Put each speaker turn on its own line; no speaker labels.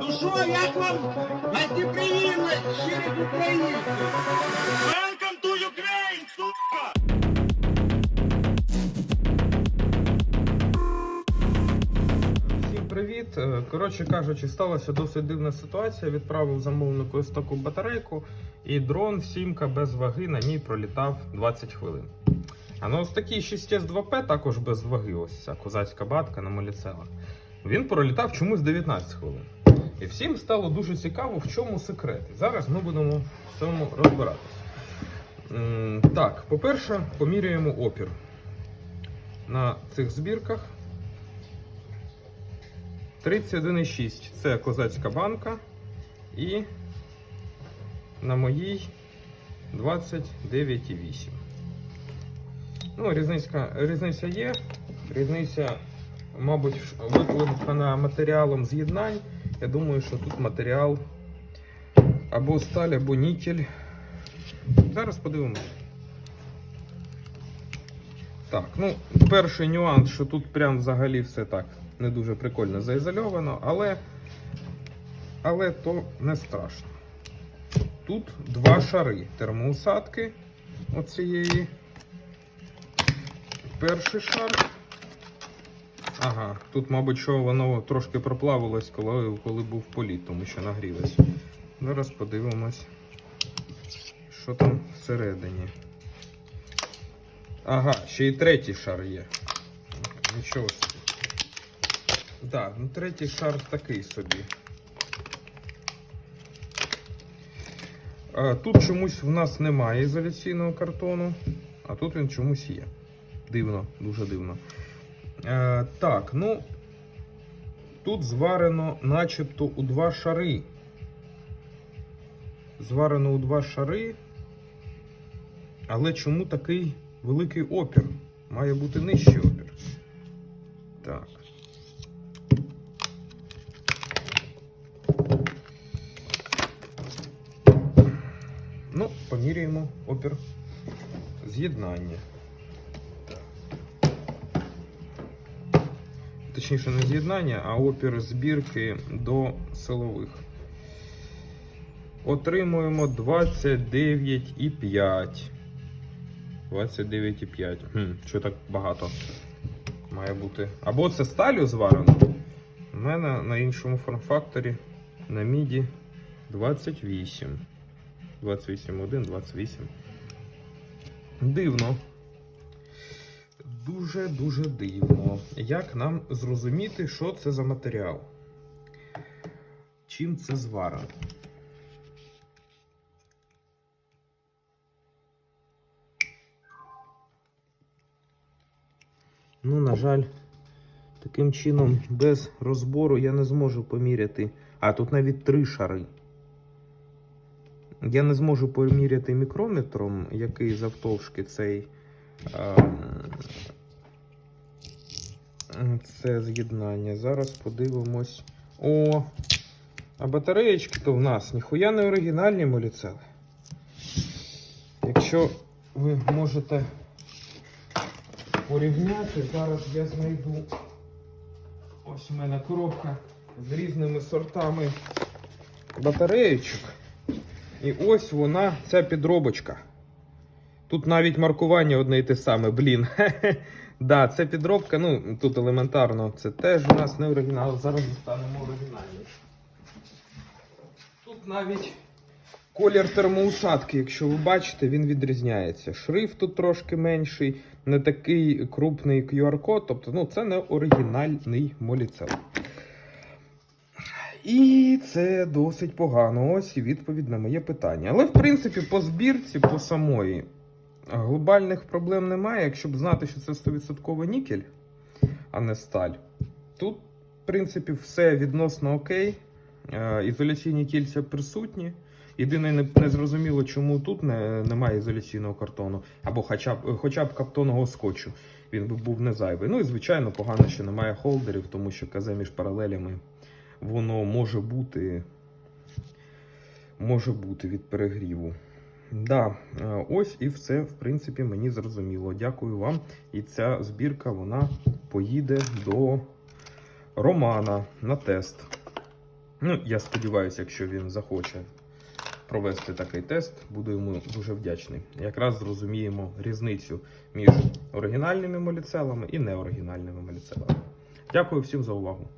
Ну що, як вам гостеприимно через українців? Welcome to Ukraine, сука!
Всім привіт. Е, Коротше кажучи, сталася досить дивна ситуація. Відправив замовнику ось таку батарейку, і дрон сімка без ваги на ній пролітав 20 хвилин. А на ось такий 6С2П також без ваги, ось ця козацька батка на моліцелах. Він пролітав чомусь 19 хвилин. І всім стало дуже цікаво, в чому секрет. Зараз ми будемо в цьому розбиратися. Так, по-перше, поміряємо опір на цих збірках. 31,6 це козацька банка. І на моїй 29,8. Ну, різниця, різниця є. Різниця, мабуть, викликана матеріалом з'єднань. Я думаю, що тут матеріал або сталь, або нікель. Зараз подивимося. Так, ну, перший нюанс, що тут прям взагалі все так не дуже прикольно заізольовано, але, але то не страшно. Тут два шари термоусадки оцієї. Перший шар. Ага, тут, мабуть, що воно трошки проплавилось, коли, коли був політ, тому що нагрілось. Зараз подивимось, що там всередині. Ага, ще й третій шар є. Нічого собі. Так, ну третій шар такий собі. Тут чомусь в нас немає ізоляційного картону, а тут він чомусь є. Дивно, дуже дивно. Е, так, ну тут зварено начебто у два шари. Зварено у два шари. Але чому такий великий опір? Має бути нижчий опір. Так. Ну, поміряємо опір з'єднання. Точніше, не з'єднання, а опір збірки до силових. Отримуємо 29,5. 29,5. Хм, що так багато має бути? Або це сталю зварено. У мене на іншому форм-факторі на міді 28. 28,1, 28. Дивно. Дуже-дуже дивно. Як нам зрозуміти, що це за матеріал? Чим це зварено? Ну, на жаль, таким чином, без розбору я не зможу поміряти. А, тут навіть три шари. Я не зможу поміряти мікрометром, який завтовшки цей це з'єднання. Зараз подивимось. О! А батареєчки то в нас ніхуя не оригінальні моліцели. Якщо ви можете порівняти, зараз я знайду. Ось у мене коробка з різними сортами батареєчок. І ось вона, ця підробочка. Тут навіть маркування одне і те саме, блін. да, це підробка, ну тут елементарно, це теж у нас не оригінал. Зараз дістанемо оригінальний. Тут навіть колір термоусадки, якщо ви бачите, він відрізняється. Шрифт тут трошки менший, не такий крупний QR-код, тобто ну, це не оригінальний моліцел. І це досить погано. Ось і відповідь на моє питання. Але, в принципі, по збірці, по самої, глобальних проблем немає. Якщо б знати, що це 100% нікель, а не сталь. Тут, в принципі, все відносно окей. Е, Ізоляційні кільця присутні. Єдине, не, не зрозуміло, чому тут не, немає ізоляційного картону, або хоча б, хоча б каптонного скотчу. Він би був не зайвий. Ну і звичайно, погано, що немає холдерів, тому що казе між паралелями воно може бути може бути від перегріву. Да, е, ось і все, в принципі, мені зрозуміло. Дякую вам. І ця збірка вона поїде до Романа на тест. Ну, я сподіваюся, якщо він захоче провести такий тест, буду йому дуже вдячний. Якраз зрозуміємо різницю між оригінальними моліцелами і неоригінальними моліцелами. Дякую всім за увагу.